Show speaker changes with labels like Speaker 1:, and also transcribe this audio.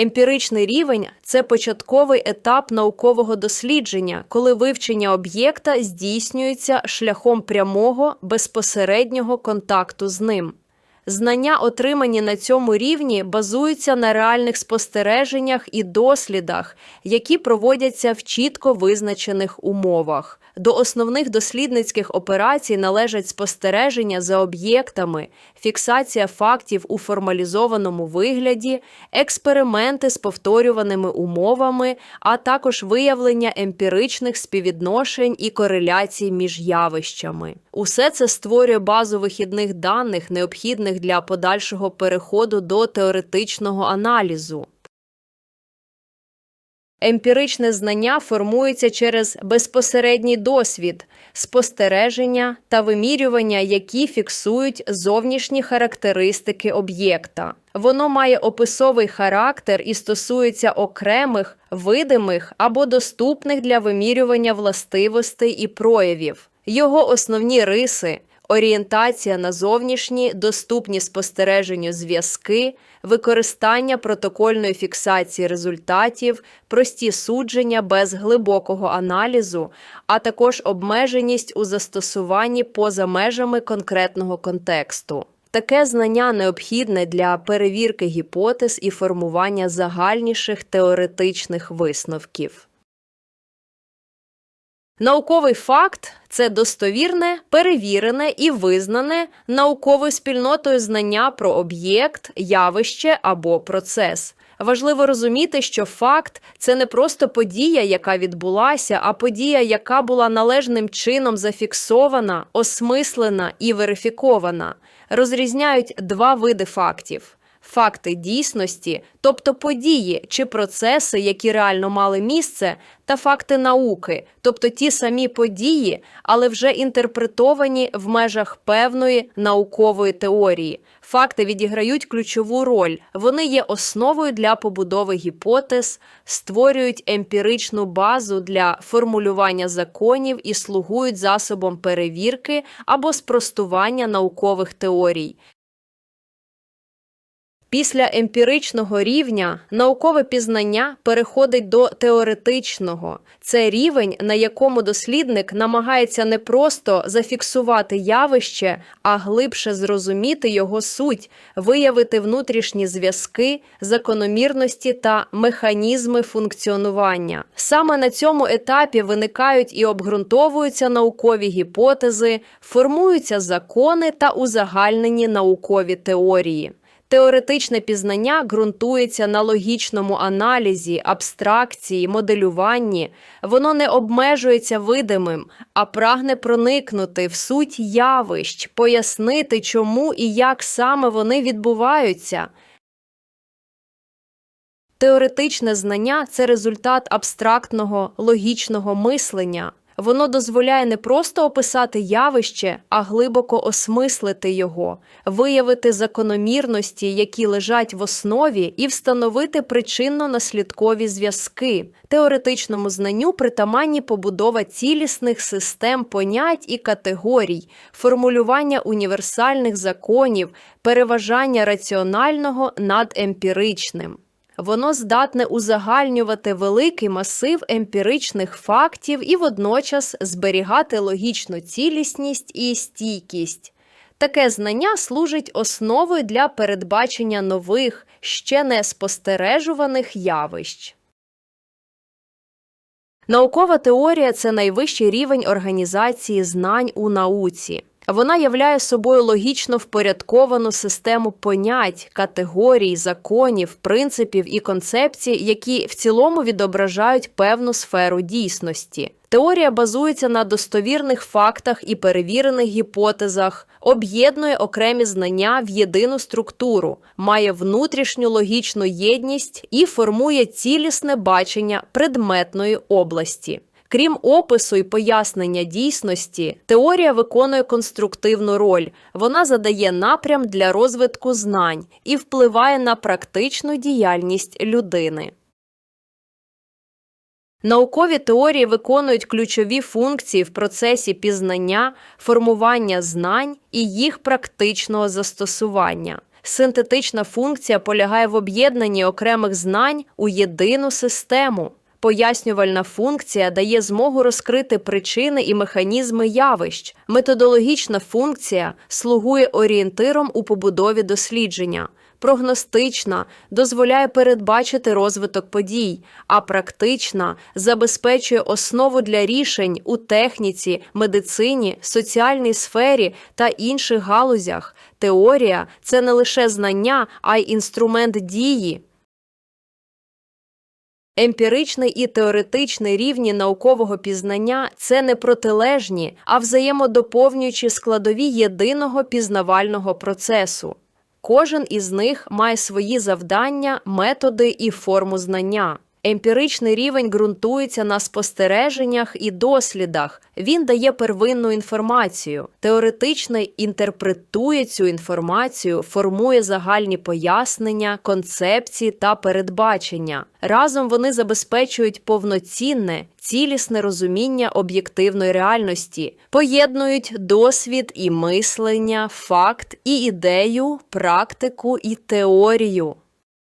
Speaker 1: Емпіричний рівень це початковий етап наукового дослідження, коли вивчення об'єкта здійснюється шляхом прямого безпосереднього контакту з ним. Знання, отримані на цьому рівні, базуються на реальних спостереженнях і дослідах, які проводяться в чітко визначених умовах. До основних дослідницьких операцій належать спостереження за об'єктами, фіксація фактів у формалізованому вигляді, експерименти з повторюваними умовами, а також виявлення емпіричних співвідношень і кореляцій між явищами. Усе це створює базу вихідних даних, необхідних для подальшого переходу до теоретичного аналізу. Емпіричне знання формується через безпосередній досвід, спостереження та вимірювання, які фіксують зовнішні характеристики об'єкта. Воно має описовий характер і стосується окремих, видимих або доступних для вимірювання властивостей і проявів. Його основні риси орієнтація на зовнішні, доступні спостереженню зв'язки, використання протокольної фіксації результатів, прості судження без глибокого аналізу, а також обмеженість у застосуванні поза межами конкретного контексту. Таке знання необхідне для перевірки гіпотез і формування загальніших теоретичних висновків. Науковий факт це достовірне, перевірене і визнане науковою спільнотою знання про об'єкт, явище або процес. Важливо розуміти, що факт це не просто подія, яка відбулася, а подія, яка була належним чином зафіксована, осмислена і верифікована. Розрізняють два види фактів. Факти дійсності, тобто події чи процеси, які реально мали місце, та факти науки, тобто ті самі події, але вже інтерпретовані в межах певної наукової теорії. Факти відіграють ключову роль. Вони є основою для побудови гіпотез, створюють емпіричну базу для формулювання законів і слугують засобом перевірки або спростування наукових теорій. Після емпіричного рівня наукове пізнання переходить до теоретичного. Це рівень, на якому дослідник намагається не просто зафіксувати явище, а глибше зрозуміти його суть, виявити внутрішні зв'язки, закономірності та механізми функціонування. Саме на цьому етапі виникають і обґрунтовуються наукові гіпотези, формуються закони та узагальнені наукові теорії. Теоретичне пізнання ґрунтується на логічному аналізі, абстракції, моделюванні. Воно не обмежується видимим, а прагне проникнути в суть явищ, пояснити, чому і як саме вони відбуваються. Теоретичне знання це результат абстрактного логічного мислення. Воно дозволяє не просто описати явище, а глибоко осмислити його, виявити закономірності, які лежать в основі, і встановити причинно-наслідкові зв'язки. Теоретичному знанню притаманні побудова цілісних систем понять і категорій, формулювання універсальних законів, переважання раціонального над емпіричним. Воно здатне узагальнювати великий масив емпіричних фактів і водночас зберігати логічну цілісність і стійкість. Таке знання служить основою для передбачення нових, ще не спостережуваних явищ. Наукова теорія це найвищий рівень організації знань у науці. Вона являє собою логічно впорядковану систему понять, категорій, законів, принципів і концепцій, які в цілому відображають певну сферу дійсності. Теорія базується на достовірних фактах і перевірених гіпотезах, об'єднує окремі знання в єдину структуру, має внутрішню логічну єдність і формує цілісне бачення предметної області. Крім опису і пояснення дійсності, теорія виконує конструктивну роль. Вона задає напрям для розвитку знань і впливає на практичну діяльність людини. Наукові теорії виконують ключові функції в процесі пізнання, формування знань і їх практичного застосування. Синтетична функція полягає в об'єднанні окремих знань у єдину систему. Пояснювальна функція дає змогу розкрити причини і механізми явищ. Методологічна функція слугує орієнтиром у побудові дослідження. Прогностична дозволяє передбачити розвиток подій, а практична забезпечує основу для рішень у техніці, медицині, соціальній сфері та інших галузях. Теорія це не лише знання, а й інструмент дії. Емпіричний і теоретичний рівні наукового пізнання це не протилежні, а взаємодоповнюючі складові єдиного пізнавального процесу. Кожен із них має свої завдання, методи і форму знання. Емпіричний рівень ґрунтується на спостереженнях і дослідах. Він дає первинну інформацію. Теоретичний інтерпретує цю інформацію, формує загальні пояснення, концепції та передбачення. Разом вони забезпечують повноцінне, цілісне розуміння об'єктивної реальності, поєднують досвід і мислення, факт і ідею, практику і теорію.